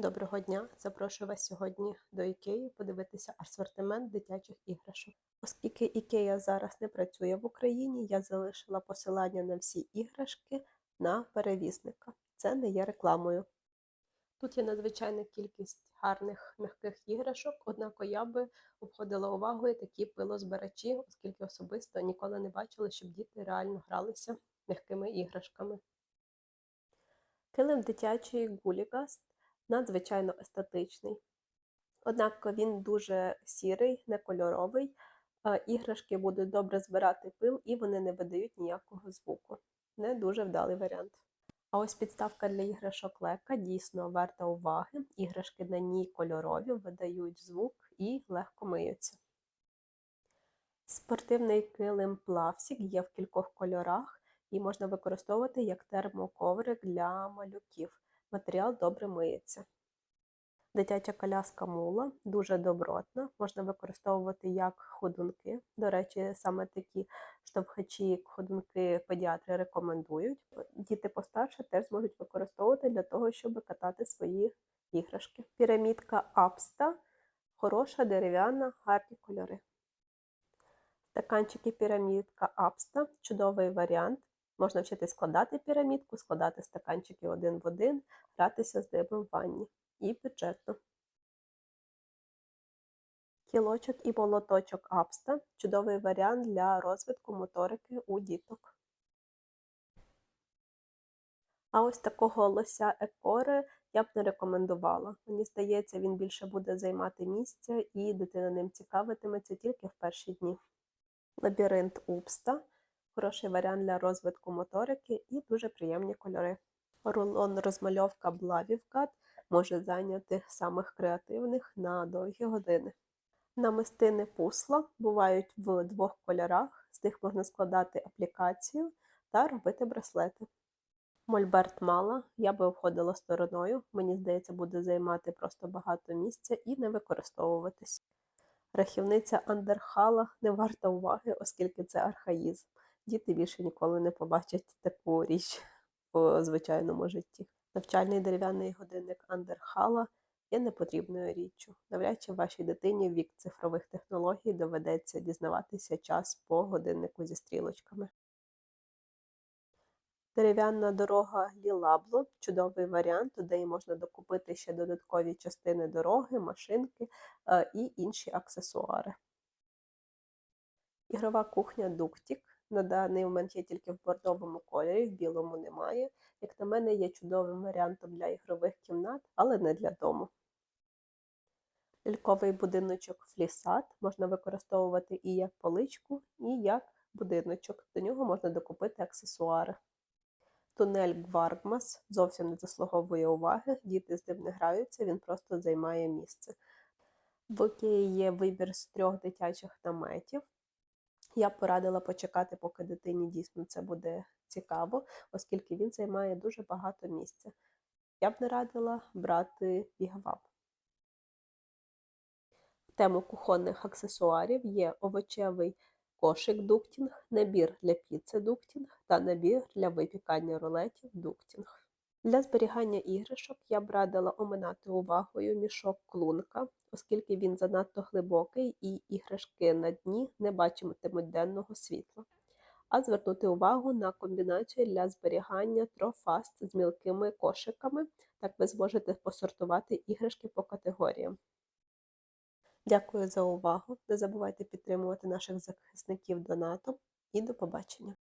Доброго дня! Запрошую вас сьогодні до Ікеї подивитися асортимент дитячих іграшок. Оскільки Ікея зараз не працює в Україні, я залишила посилання на всі іграшки на перевізника. Це не є рекламою. Тут є надзвичайна кількість гарних м'яких іграшок, однак я би обходила увагою такі пилозбирачі, оскільки особисто ніколи не бачила, щоб діти реально гралися м'якими іграшками. Килим дитячий Гулігаст надзвичайно естетичний. Однак він дуже сірий, некольоровий, іграшки будуть добре збирати пил і вони не видають ніякого звуку. Не дуже вдалий варіант. А ось підставка для іграшок лека дійсно варта уваги. Іграшки на ній кольорові, видають звук і легко миються. Спортивний килим плавсік є в кількох кольорах і можна використовувати як термоковрик для малюків. Матеріал добре миється. Дитяча коляска мула дуже добротна, можна використовувати як ходунки. До речі, саме такі штовхачі, як ходунки педіатри рекомендують. Діти постарше теж зможуть використовувати для того, щоб катати свої іграшки. Пірамідка Апста хороша, дерев'яна, гарні кольори. Стаканчики пірамідка Апста чудовий варіант. Можна вчити складати пірамідку, складати стаканчики один в один, гратися з димом в ванні. І бюджетно. Кілочок і молоточок Апста чудовий варіант для розвитку моторики у діток. А ось такого лося екори я б не рекомендувала. Мені здається, він більше буде займати місце і дитина ним цікавитиметься тільки в перші дні. Лабіринт Упста хороший варіант для розвитку моторики і дуже приємні кольори. Рулон розмальовка Блавівкат може зайняти самих креативних на довгі години. Намистини пусла бувають в двох кольорах, з них можна складати аплікацію та робити браслети. Мольберт мала я би обходила стороною, мені здається, буде займати просто багато місця і не використовуватись. Рахівниця Андерхала не варта уваги, оскільки це архаїзм діти більше ніколи не побачать таку річ в звичайному житті. Навчальний дерев'яний годинник Андерхала є непотрібною річчю. Навряд чи вашій дитині вік цифрових технологій доведеться дізнаватися час по годиннику зі стрілочками. Дерев'яна дорога Лілабло чудовий варіант, де можна докупити ще додаткові частини дороги, машинки е, і інші аксесуари. Ігрова кухня Дуктік на даний момент є тільки в бордовому кольорі, в білому немає. Як на мене, є чудовим варіантом для ігрових кімнат, але не для дому. Лільковий будиночок флісат можна використовувати і як поличку, і як будиночок. До нього можна докупити аксесуари. Тунель Гваргмас зовсім не заслуговує уваги, діти з ним не граються, він просто займає місце. В Океї є вибір з трьох дитячих наметів. Я б порадила почекати, поки дитині дійсно це буде цікаво, оскільки він займає дуже багато місця. Я б не радила брати бігвап. В тему кухонних аксесуарів є овочевий кошик дуктінг, набір для піци дуктінг та набір для випікання рулетів дуктінг. Для зберігання іграшок я б радила оминати увагою мішок клунка, оскільки він занадто глибокий і іграшки на дні не бачитимуть денного світла, а звернути увагу на комбінацію для зберігання трофаст з мілкими кошиками, так ви зможете посортувати іграшки по категоріям. Дякую за увагу! Не забувайте підтримувати наших захисників донатом і до побачення!